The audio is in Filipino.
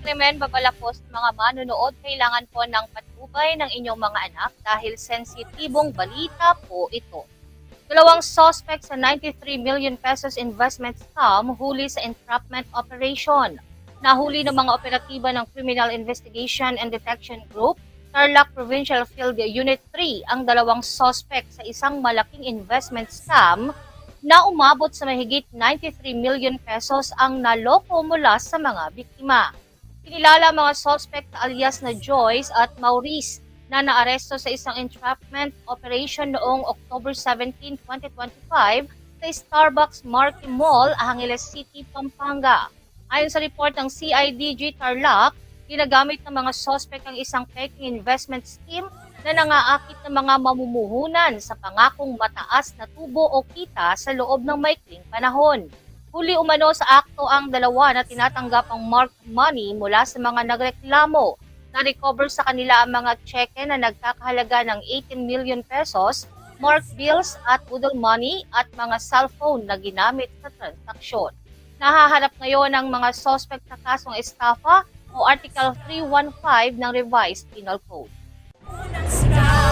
krimen, babalakos mga manonood, kailangan po ng patnubay ng inyong mga anak dahil sensitibong balita po ito. Dalawang suspect sa 93 million pesos investment scam huli sa entrapment operation. Nahuli ng mga operatiba ng Criminal Investigation and Detection Group, Tarlac Provincial Field Unit 3 ang dalawang suspect sa isang malaking investment scam na umabot sa mahigit 93 million pesos ang naloko mula sa mga biktima. Kinilala mga suspect alias na Joyce at Maurice na naaresto sa isang entrapment operation noong October 17, 2025 sa Starbucks Marquee Mall, Angeles City, Pampanga. Ayon sa report ng CIDG Tarlac, ginagamit ng mga suspect ang isang peking investment scheme na nangaakit ng mga mamumuhunan sa pangakong mataas na tubo o kita sa loob ng maikling panahon. Huli umano sa akto ang dalawa na tinatanggap ang marked money mula sa mga nagreklamo. Na-recover sa kanila ang mga cheque na nagkakahalaga ng 18 million pesos, marked bills at budol money at mga cellphone na ginamit sa transaksyon. Nahaharap ngayon ang mga suspect sa kasong estafa o Article 315 ng Revised Penal Code.